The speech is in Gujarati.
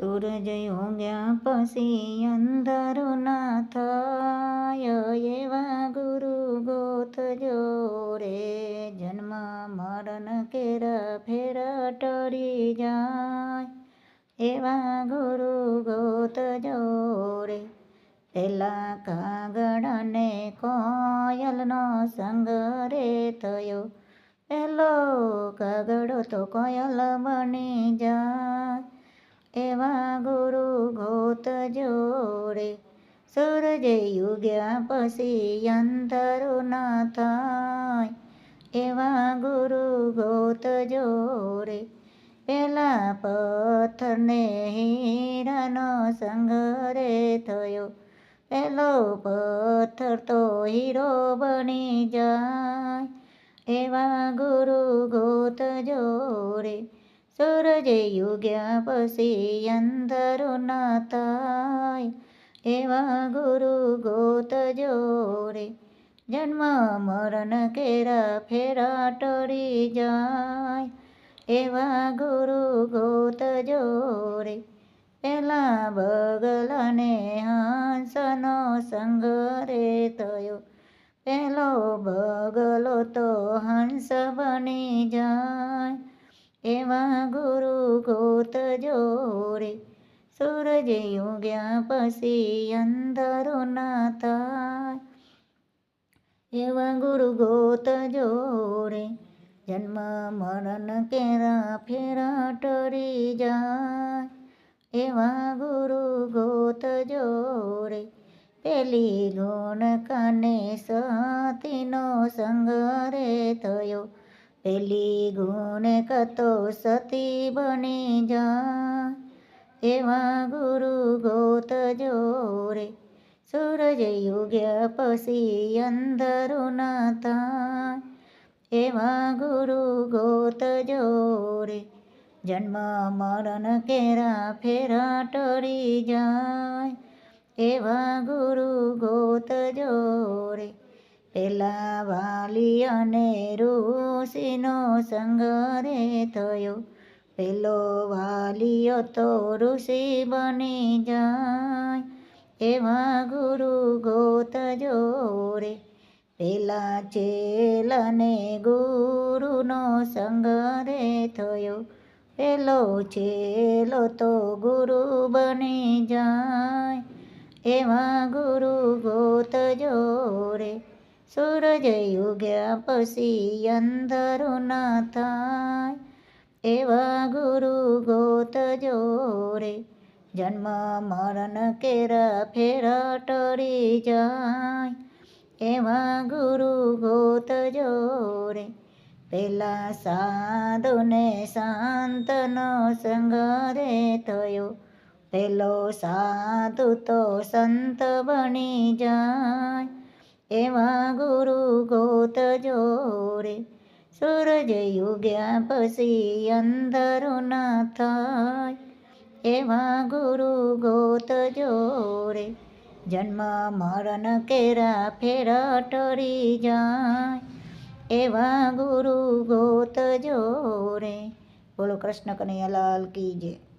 સૂરજ ઉગ્યા પછી અંધારો ના થાય એવા ગુરુ ગોતજો રે જન્મ મરણ કેરા ફેરા ટળી જાય એવા ગુરુ ગોતજો રે પેલા કાગળ અને કોયલનો સંગ રે થયો. પેલો કાગડો તો કોયલ બની જાય. એવા ગુરુ ગોત જોડે સૂરજ યુગ્યા પછી અંધારું ના થાય એવા ગુરુ ગોત જોડે પેલા પથ્થરને હીરાનો સંઘરે થયો. પેલો પથ્થર તો હીરો બની જાય. એવા ગુરુ ગોત રે સૂરજ યુગ્યા પછી અંધારું ના એવા ગુરુ ગોત જોડે જન્મ મરણ કેરા ફેરા ટળી જાય એવા ગુરુ ગોત જોડે પેલા બગલાને હંસનો સંગ રે થયો પેલો બગલો તો હંસ બની જાય એવા ગુરુ ગોતજો રે સૂરજ ઉગ્યા પછી અંધારું ના થાય એવા ગુરુ ગોતજો રે જન્મ મરણ કેરા ફેરા ટરી જાય. એવા ગુરુ ગોતજો રે પેલી ગુણ કાને સતીનો સંગ રે થયો. પેલી ગુણ કતો સતી બની જાય એવા ગુરુ ગોતજો રે સૂરજ યુગ્યા પછી અંધારું ના એવા ગુરુ ગોત રે જન્મ મરણ કેરા ફેરા ટળી જાય, એવા ગુરુ ગોત રે પેલા વાલી અને ઋષિનો સંગ રે થયો. પેલો વાલીઓ તો ઋષિ બની જાય. એવા ગુરુ ગોત રે પેલા ચેલને ગુરુનો સંગ રે થયો. પેલો ચેલો તો ગુરુ બની જાય. એવા ગુરુ ગોતજો રે સૂરજ યુગ્યા પછી અંધારું ના થાય એવા ગુરુ ગોત જોરે જન્મ મરણ કેરા ફેરા ટળી જાય એવા ગુરુ ગોત જોરે પેલા સાધુને શાંતનો સંગરે થયો પેલો સાધુ તો સંત બની જાય એવા ગુરુ ગોતજો રે સૂરજ યુગ્યા પછી અંધારું ના થાય. એવા ગુરુ ગોતજો રે જન્મ મરણ કેરા ફેરા ટળી જાય. એવા ગુરુ ગોતજો રે બોલો કૃષ્ણ કનૈયાલાલ કી જય.